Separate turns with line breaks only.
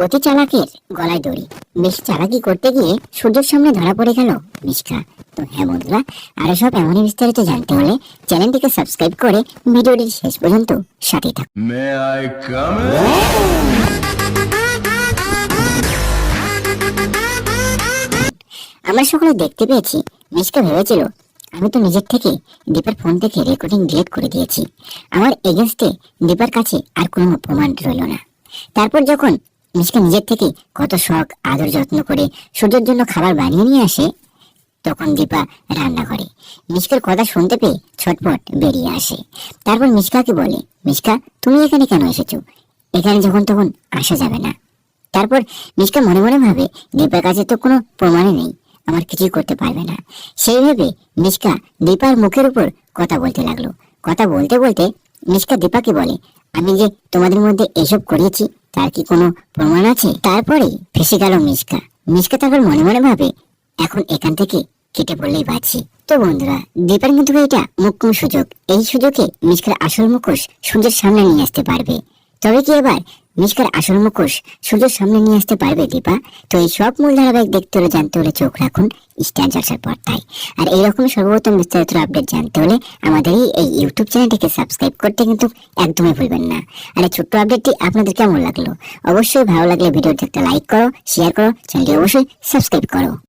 অতি চালাকের গলায় দড়ি। বেশি চালাকি করতে গিয়ে সূর্যের সামনে ধরা পড়ে গেল মিশকা তো হ্যাঁ বন্ধুরা আরও সব এমনই বিস্তারিত জানতে হলে চ্যানেলটিকে সাবস্ক্রাইব করে ভিডিওটি শেষ পর্যন্ত সাথে থাকুন? আমরা সকলে দেখতে পেয়েছি মিশকা ভেবেছিল আমি তো নিজের থেকে দীপার ফোন থেকে রেকর্ডিং ডিলিট করে দিয়েছি। আমার এগেনস্টে দীপার কাছে আর কোনো প্রমাণ রইল না। তারপর যখন মিশকা নিজের থেকে কত শখ, আদর, যত্ন করে সূর্যের জন্য খাবার বানিয়ে নিয়ে আসে, তখন দীপা রান্না করে। মিশকার কথা শুনতে পেয়ে ছটপট বেরিয়ে আসে। তারপর মিশকাকে বলে মিশকা তুমি এখানে কেন এসেছ? এখানে যখন তখন আসা যাবে না। তারপর মিশকা মনে মনে ভাবে, দীপার কাছে তো কোনো প্রমাণই নেই, আমার কিছুই করতে পারবে না। সেই ভেবে মিশকা দীপার মুখের উপর কথা বলতে লাগল। কথা বলতে বলতে মিশকা দীপাকে বলে, আমি যে তোমাদের মধ্যে এসব করিয়েছি তার কি কোনো প্রমাণ আছে? তারপরে ফেসে গেল মিসকা। মিসকা তারপর মনে মনে ভাবে, এখন এখান থেকে কেটে পড়লেই বাঁচি। তো বন্ধুরা দীপার কিন্তু এটা মুখ্য সুযোগ। এই সুযোগে মিসকার আসল মুখোশ সূর্যের সামনে নিয়ে আসতে পারবে। তবে কি এবার মিশকার আসল মুখোশ সূর্যের সামনে নিয়ে আসতে পারবে দীপা। তো এই সব মূল ধারাবাহিক দেখতে হলে জানতে হলে চোখ রাখুন স্টার জলসার পর্দায়। আর এইরকম সর্বপ্রথম বিস্তারিত আপডেট জানতে হলে আমাদের এই- এই ইউটিউব চ্যানেলটিকে সাবস্ক্রাইব করতে কিন্তু একদমই ভুলবেন না। আর এই ছোট্ট আপডেটটি আপনাদের কেমন লাগল? অবশ্যই ভালো লাগলে ভিডিওটি একটা লাইক করো শেয়ার করো, চ্যানেলটি অবশ্যই সাবস্ক্রাইব করো।